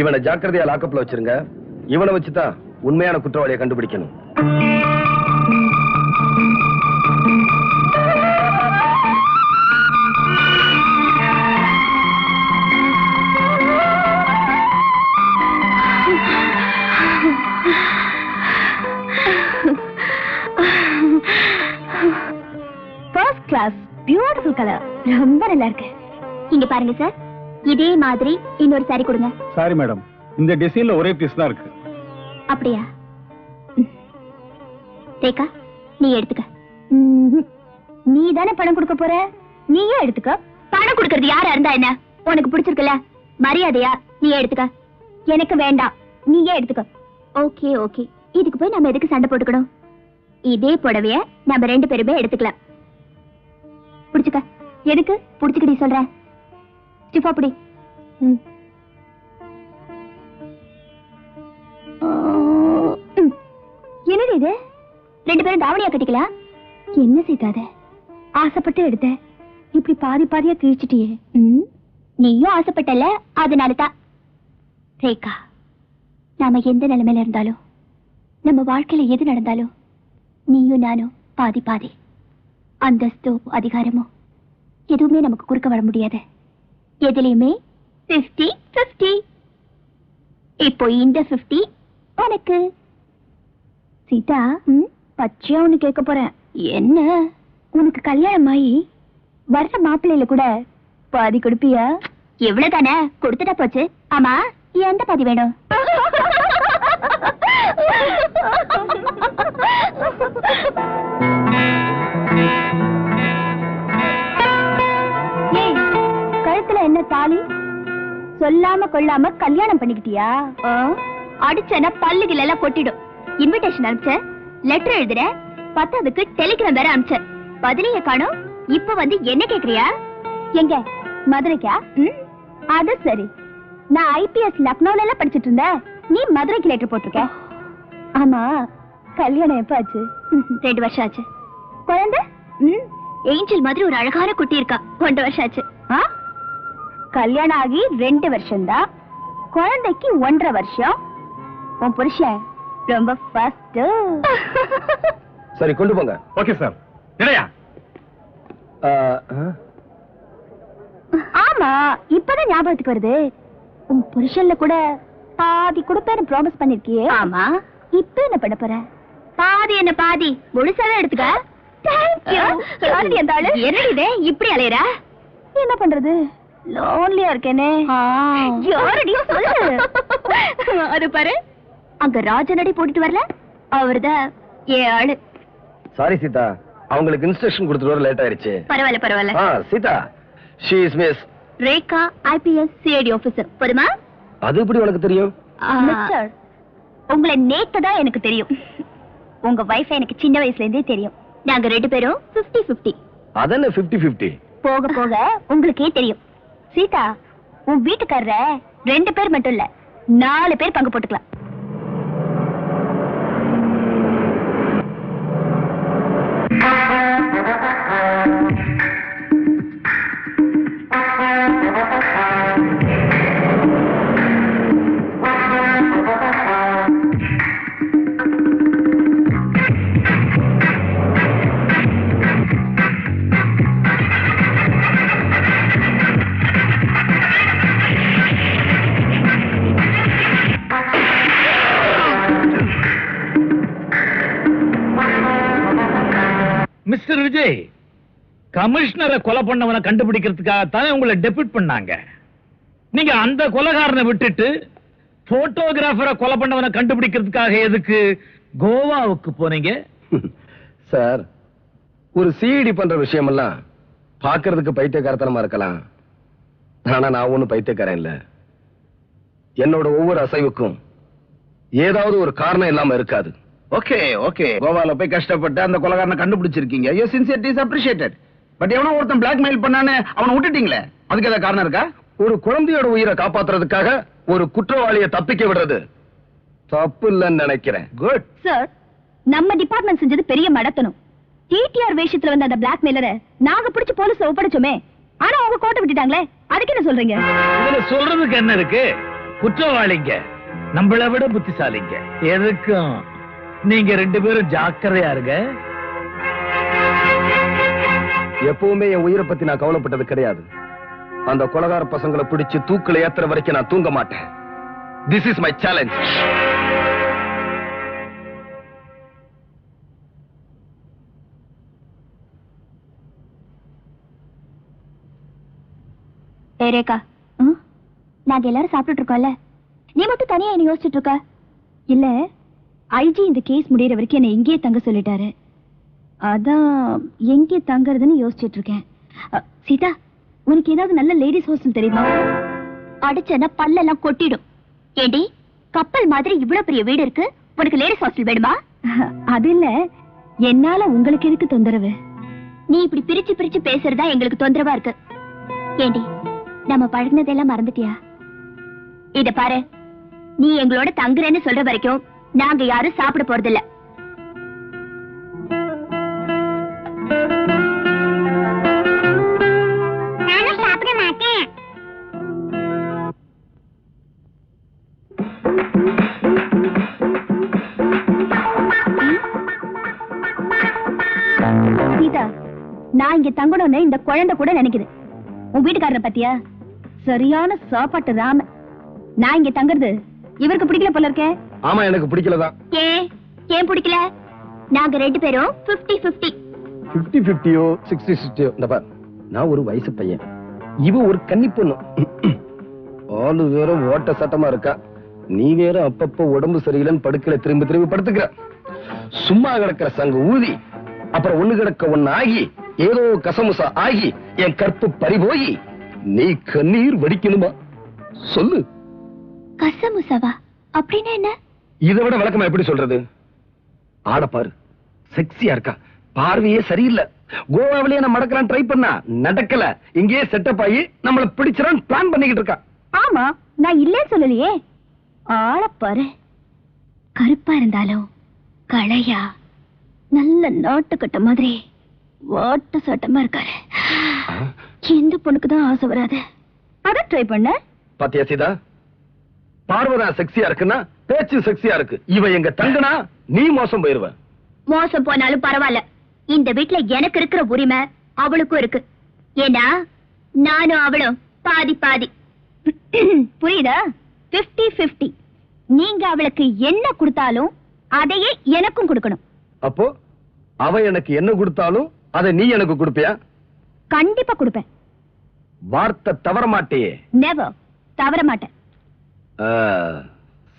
இவனை ஜாக்கிரதையா லாக்கப்ல வச்சிருங்க. இவனை வச்சுதான் உண்மையான குற்றவாளியை கண்டுபிடிக்கணும். ஃபர்ஸ்ட் கிளாஸ் பியூட்டிஃபுல் கலர் ரொம்ப நல்லா இருக்கு. பாருங்க சார் இதே மாதிரி இன்னொரு சாரி கொடுங்க. சாரி மேடம் இந்த டிசைன்ல ஒரே பீஸ் தான் இருக்கு. அப்படியா. ரேகா நீ எடுத்துக்க. நீ தானே பணம் கொடுக்க போற? நீயே எடுத்துக்க. பணம் கொடுக்கறது யாரா இருந்தா என்ன? உனக்கு பிடிச்சிருக்குல்ல? மரியாதையா நீ எடுத்துக்க. எனக்கு வேண்டாம். நீயே எடுத்துக்க. Okay okay. இதுக்கு போய் நம்ம எதுக்கு சண்டை போட்டுக்கணும்? இதே புடவைய நம்ம ரெண்டு பேருமே எடுத்துக்கலாம். புடிச்சுக்க. எதுக்கு? புடிச்சுக்கடி சொல்றேன் ஸ்டிஃபா புடி ம். ம். என்னடி இது? ரெண்டு பேரும் தாவணியா கட்டிக்கலாம் என்ன சீதாத ஆசைப்பட்டு எடுத்த. இப்படி பாதி பாதியா கிழிச்சிட்டியே. நீயும் ஆசைப்பட்டல அதனால தான். ரேகா நாம எந்த நிலைமையில இருந்தாலும் நம்ம வாழ்க்கையில எது நடந்தாலும் நீயும் நானும் பாதி பாதி. அந்தஸ்தோ அதிகாரமோ எதுவுமே நமக்கு குறுக்க வர முடியாது. எதுலயுமே? 50 50 இப்போ இந்த 50 உனக்கு. சீதா பச்சையா ஒண்ணு கேட்க போறேன். என்ன? உனக்கு கல்யாணம் ஆகி வர்ற மாப்பிள்ளையில கூட பாதி கொடுப்பியா? எவ்வளவுதானே? கொடுத்துட்டா போச்சு. ஆமா எந்த பாதி வேணும்? கொள்ளாம கல்யாணம் பண்ணிக்கிட்டியா? அடிச்சனா பல்லுகள் எல்லாம் கொட்டிடும். இன்விடேஷன் அனுப்பிச்சேன் லெட்டர் எழுதுற பத்தாவதுக்கு டெலிகிராம் வேற அனுப்பிச்சேன் பதிலைய காணும். இப்ப வந்து என்ன கேக்குறியா? எங்க? மதுரைக்கா? அது சரி. நான் ஐபிஎஸ் லக்னோல எல்லாம் படிச்சிட்டு இருந்தேன். நீ மதுரைக்கு லெட்டர் போட்டிருக்க. ஆமா கல்யாணம் எப்ப ஆச்சு? ரெண்டு வருஷம் ஆச்சு. குழந்தை? ஏஞ்சல் மாதிரி ஒரு அழகான குட்டி இருக்கா. ஒன்றரை வருஷம் ஆச்சு. கல்யாணம் ஆகி ரெண்டு வருஷம் தான் குழந்தைக்கு ஒன்றரை வருஷம். உன் புருஷன் ரொம்ப ஃபர்ஸ்ட் சரி கொண்டு போங்க. Okay sir. ஆ. ஆமா இப்பதான் ஞாபகத்துக்கு வருது. உன் புருஷன்ல கூட பாதி கொடுப்பேன்னு ப்ராமிஸ் பண்ணிருக்கியே. ஆமா. இப்ப என்ன பண்ண போற? பாதி என்ன பாதி? முழுசாவே எடுத்துக்க. தேங்க்யூ என்னடி இது? இப்படி அலையறா? என்ன பண்றது? லோன்லியா இருக்கேனே. யாரடி சொல்லு? அது பாரு. அங்க ராஜனடி போட்டுட்டு வரல? அவர்தான் ஏ ஆளு. சாரி சீதா. அவங்களுக்கு இன்ஸ்ட்ரக்ஷன் கொடுத்துட்டு வர லேட் ஆயிருச்சு. பரவாயில்ல பரவாயில்ல. ஆ Sita. She is Miss Rekha IPS CID officer போதுமா அது எப்படி உனக்கு தெரியும்? மிஸ்டர் உங்களை நேத்து தான் எனக்கு தெரியும். உங்க வைஃப் எனக்கு சின்ன வயசுல இருந்தே தெரியும். நாங்க ரெண்டு பேரும் 50 50 அதென்ன 50 50 போக போக உங்களுக்கே தெரியும். சீதா உன் வீட்டுக்காரர ரெண்டு பேர் மட்டும் இல்ல நாலு பேர் பங்கு போட்டுக்கலாம். மிஸ்டர் விஜய் கமிஷனரை கொலை பண்ணவனை கண்டுபிடிக்கிறதுக்காக தானே உங்களை டெபியூட் பண்ணாங்க. நீங்க அந்த கொலகாரனை விட்டுட்டு போட்டோகிராஃபரை கொலை பண்ணவனை கண்டுபிடிக்கிறதுக்காக எதுக்கு கோவாவுக்கு போனீங்க? சார் ஒரு சிஇடி பண்ற விஷயம் எல்லாம் பாக்குறதுக்கு பைத்தியக்காரத்தனமா இருக்கலாம். ஆனா நான் ஒன்னும் பைத்தியக்காரன் இல்ல. என்னோட ஒவ்வொரு அசைவுக்கும் ஏதாவது ஒரு காரணம் இல்லாம இருக்காது. ஓகே ஓகே கோவால போய் கஷ்டப்பட்டு அந்த கொலகாரனை கண்டுபிடிச்சிருக்கீங்க. Yo sincerity is appreciated but எவனோ ஒருத்தன் பிளாக்மெயில் பண்ணானே அவனை விட்டுட்டீங்களே. அதுக்கு ஏதாவது காரணம் இருக்கா? ஒரு குழந்தையோட உயிரை காப்பாத்துறதுக்காக ஒரு குற்றவாளியை தப்பிக்க விடுறது. தப்பு இல்லைன்னு நினைக்கிறேன். குட் சார் நம்ம டிபார்ட்மெண்ட் செஞ்சது பெரிய மடத்தனம். டிடிஆர் வேஷத்துல வந்த அந்த பிளாக் மெயிலரை நாங்க பிடிச்சு போலீஸ்ல ஒப்படைச்சோமே. ஆனா அவங்க கோட்டை விட்டுட்டாங்களே. அதுக்கு என்ன சொல்றீங்க? இதுல சொல்றதுக்கு என்ன இருக்கு? குற்றவாளிங்க. நம்மளை விட புத்திசாலிங்க. எதுக்கும்? நீங்க ரெண்டு பேரும் ஜாக்கிரதையா இருங்க. எப்பவுமே என் உயிரை பத்தி நான் கவலைப்பட்டது கிடையாது. அந்த கொலகார பசங்களை பிடிச்சு தூக்கில ஏத்துற வரைக்கும் நான் தூங்க மாட்டேன். This is my challenge Rekha. நாங்க எல்லாரும் சாப்பிட்டுட்டு இருக்கோம்ல. நீ மட்டும் தனியா என்ன யோசிச்சுட்டு இருக்க? இல்ல ஐஜி இந்த கேஸ் முடியற வரைக்கும் என்ன இங்கேயே தங்க சொல்லிட்டாரு. அதான் எங்கே தங்கறதுன்னு யோசிச்சுட்டு இருக்கேன். சீதா உனக்கு ஏதாவது நல்ல லேடிஸ் ஹாஸ்டல் தெரியுமா? அடிச்சனா பல்லெல்லாம் கொட்டிடும். ஏண்டி கப்பல் மாதிரி இவ்வளவு பெரிய வீடு இருக்கு. உனக்கு லேடிஸ் ஹாஸ்டல் வேணுமா? அது இல்ல. என்னால உங்களுக்கு எதுக்கு தொந்தரவு? நீ இப்படி பிரிச்சு பிரிச்சு பேசுறதா எங்களுக்கு தொந்தரவா இருக்கு. ஏண்டி நம்ம பழகினதெல்லாம் மறந்துட்டியா? இத பாரு நீ எங்களோட தங்குறேன்னு சொல்ற வரைக்கும் நாங்க யாரும் சாப்பிட போறதில்ல. நான் இங்க தங்கணும்னு இந்த குழந்தை கூட நினைக்குது. உன் வீட்டுக்காரரை பத்தியா? சரியான சாப்பாட்டு ராம நான் இங்க தங்குறது இவருக்கு பிடிக்கல போல இருக்கே. ஆமா எனக்கு பிடிக்கலதான் ஏ ஏன் பிடிக்கல? நாங்க ரெண்டு பேரும் 50 50 பிப்டி பிப்டியோ சிக்ஸ்டி சிக்ஸ்டியோ இந்த பார் நான் ஒரு வயசு பையன். இவ ஒரு கன்னி பொண்ணு ஆளு வேற ஓட்ட சட்டமா இருக்கா. நீ வேற அப்பப்ப உடம்பு சரியில்லைன்னு படுக்கல திரும்பி திரும்பி படுத்துக்கிற. சும்மா கிடக்கிற சங்கு ஊதி அப்புறம் ஒண்ணு கிடக்க ஒண்ணு ஆகி ஏதோ கசமுசா ஆகி என் கற்பு பறிபோய் நீ கண்ணீர் வடிக்கணுமா? சொல்லு. கசமுசவா அப்படின்னா என்ன? இதை விட விளக்கமா எப்படி சொல்றது? ஆட பாரு. செக்ஸியா இருக்கா? பார்வையே சரியில்லை. கோவாவிலேயே நம்ம நடக்கலாம் ட்ரை பண்ணா? நடக்கல. இங்கேயே செட்டப் ஆகி நம்மள பிடிச்சிடான்னு பிளான் பண்ணிக்கிட்டு இருக்கா. ஆமா நான் இல்லே சொல்லலையே. ஆள பாரு. கருப்பா இருந்தாலும் களையா? நல்ல நாட்டுக்கட்ட மாதிரி. வாட்ட சட்டமா இருக்காரு. எந்த பொண்ணுக்கு தான் ஆசை வராது. அத ட்ரை பண்ண. பாத்தியா சீதா? பார்வதான் செக்ஸியா இருக்குன்னா பேச்சு செக்ஸியா இருக்கு. இவ எங்க தங்கனா நீ மோசம் போயிருவ. மோசம் போனாலும் பரவாயில்ல. இந்த வீட்ல எனக்கு இருக்கிற உரிமை அவளுக்கும் இருக்கு. ஏன்னா நானும் அவளும் பாதி பாதி. புரியுதா? 50 50 நீங்க அவளுக்கு என்ன கொடுத்தாலும் அதையே எனக்கும் கொடுக்கணும். அப்போ அவ எனக்கு என்ன கொடுத்தாலும் அதை நீ எனக்கு கொடுப்பியா? கண்டிப்பா கொடுப்பேன். வார்த்தை தவற மாட்டேயே. நெவர் தவற மாட்டேன்.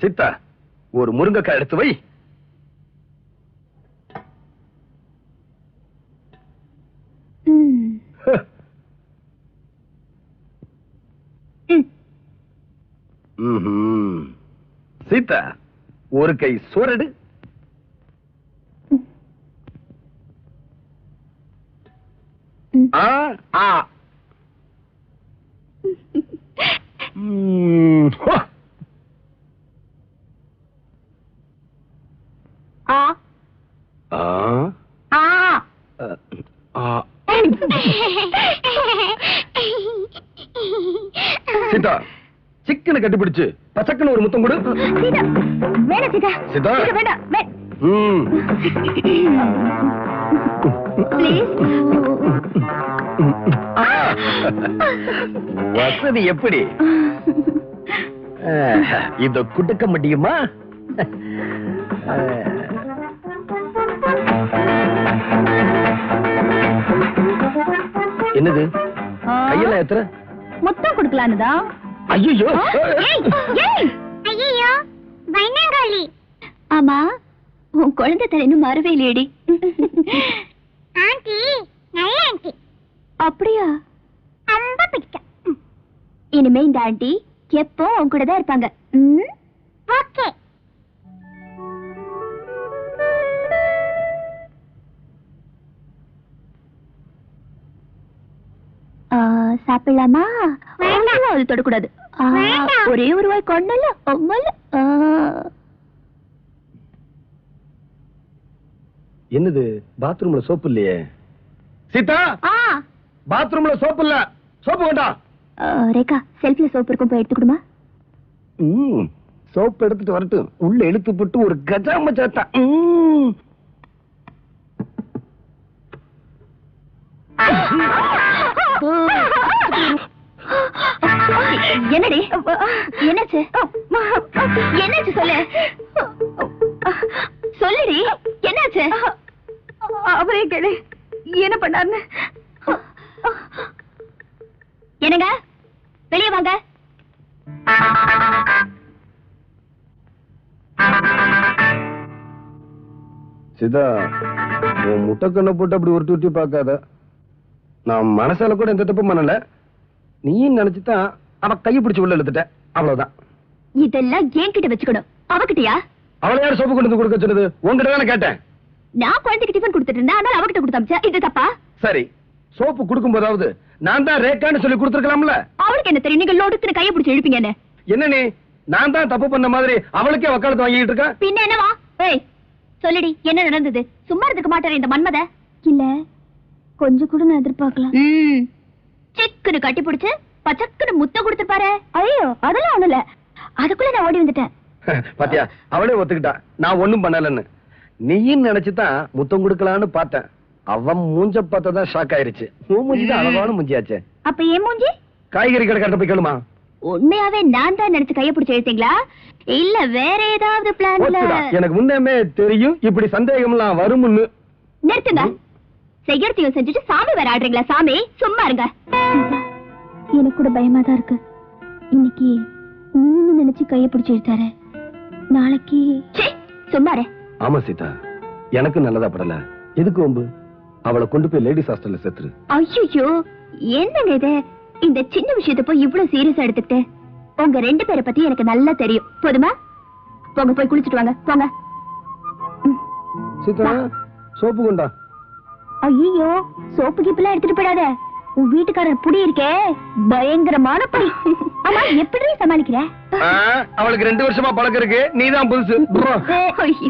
சித்தா ஒரு முருங்கைக்காய் எடுத்து வை ம். சீதா ஒரு கை சோரடு ஆ ஆ ஹோ. ஆ ஆ ஆ அ, ஆ சீதா சிக்கனை கட்டிப்பிடிச்சு பசக்குன்னு ஒரு முத்தம் கொடு. சீதா சீதா. சீதா. வேண்டாம் ம். ப்ளீஸ். வசதி எப்படி? இத குடுக்க முடியுமா. என்னது? கையெல்லாம் எத்தனை? முத்தம் கொடுக்கலான்னு தான் ஐயோ ஐயோ பயங்கரி ஆமா உன் குழந்தை தலை இன்னும் மறவே இல்லையடி. ஆண்டி நல்ல ஆண்டி. அப்படியா? ரொம்ப பிடிக்கும். இனிமே இந்த ஆண்டி எப்போ உன் கூட தான் இருப்பாங்க ஓகே. சாப்பிடலாமா? அது தொடக்கூடாது. ஆ, ஒரே ஒரு வாய் கொண்டல அம்மல ஆ. என்னது பாத்ரூம்ல சோப்பு இல்லையே? சீதா! ஆ. பாத்ரூம்ல சோப்பு இல்ல. சோப்பு வேண்டாம் ரேகா செல்ஃப்ல சோப் இருக்கும் போய் எடுத்துக்கிடுமா ம் சோப் எடுத்துட்டு வரட்டும் உள்ள இழுத்து போட்டு ஒரு கஜாம சாத்தா ம். என்னடி? என்னாச்சு? என்னாச்சு சொல்லு? சொல்லுடி என்னாச்சு? அவரே கேளு. என்ன பண்ணாருன்னு? என்னங்க? வெளியே வாங்க. சிதா உன் முட்டைக்கண்ணை போட்டு அப்படி உருட்டி உருட்டி பார்க்காத. நான் மனசால கூட எந்த தப்பும் பண்ணல. நீ நினைச்சுதான் அவ கையை பிடிச்சு உள்ள இழுத்துட்ட. அவ்வளவுதான். இதெல்லாம் என்கிட்ட வச்சுக்கணும். அவகிட்டயா? அவளை யார் சோப்பு கொண்டு வந்து கொடுக்க சொன்னது? உங்ககிட்ட தானே கேட்டேன். நான் குழந்தைக்கு டிஃபன் கொடுத்துட்டு இருந்தேன். அதனால அவகிட்ட கொடுத்தாமிச்சா இது தப்பா? சரி. சோப்பு கொடுக்கும் போதாவது நான் தான் ரேக்கான்னு சொல்லி கொடுத்துருக்கலாம்ல? அவளுக்கு என்ன தெரியும்? நீங்க லோடுக்கு கையை பிடிச்சி இழுப்பீங்கன்னு. என்ன நீ? நான் தான் தப்பு பண்ண மாதிரி அவளுக்கே வக்காலத்து வாங்கிட்டு இருக்கேன் பின்ன என்னவா? ஏய் சொல்லுடி என்ன நடந்தது? சும்மா இருந்துக்க மாட்டாரு இந்த மன்மத. இல்ல கொஞ்சம் கூட நான் எதிர்பார்க்கலாம். சிக்குன்னு கட்டி பிடிச்சு பச்சக்குன்னு முத்தம் கொடுத்துருப்பாரு ஐயோ அதெல்லாம் ஒண்ணு இல்ல அதுக்குள்ள நான் ஓடி வந்துட்டேன். பாத்தியா அவளே ஒத்துக்கிட்டா. நான் ஒண்ணும் பண்ணலன்னு. நீயும் நினைச்சுதான் முத்தம் கொடுக்கலான்னு பார்த்தேன். அவன் மூஞ்ச பார்த்ததான் ஷாக் ஆயிருச்சு. உன் மூஞ்சி தான் அழகான மூஞ்சியாச்சே. அப்ப ஏன் மூஞ்சி? காய்கறி கடை கட்ட போய் கேளுமா. உண்மையாவே நான் தான் நினைச்சு கைய பிடிச்சு இழுத்தீங்களா? இல்ல வேற ஏதாவது பிளான்ல. எனக்கு முன்னமே தெரியும் இப்படி சந்தேகம்லாம் வரும்னு நிறுத்துங்க. செய்யறதையும் செஞ்சுட்டு சாமி வேற ஆடுறீங்களா சாமி? சும்மா இருங்க. எனக்கு கூட பயமா தான் இருக்கு. இன்னைக்கு நீங்க நினைச்சு கைய பிடிச்சு இழுத்தாரு. நாளைக்கு சும்மா இரு. ஆமா சீதா எனக்கு நல்லதா படல. எதுக்கு வம்பு? அவளை கொண்டு போய் லேடிஸ் ஹாஸ்டல்ல சேர்த்துரு. ஐயோ என்னங்க இது? இந்த சின்ன விஷயத்தை போய் இவ்வளவு சீரியஸா எடுத்துக்கிட்டு? உங்க ரெண்டு பேரை பத்தி எனக்கு நல்லா தெரியும். போதுமா? போங்க போய் குளிச்சிட்டு வாங்க. போங்க. சீதா சோப்பு கொண்டா. ஐயோ சோப்பு கீப்பெல்லாம் எடுத்துட்டு போயிடாத. உன் வீட்டுக்காரர் புடி இருக்கே. பயங்கரமான புடி. ஆமா எப்படி சமாளிக்கிற? அவளுக்கு ரெண்டு வருஷமா பழக்கம் இருக்கு. நீதான் புதுசு. ஐயோ.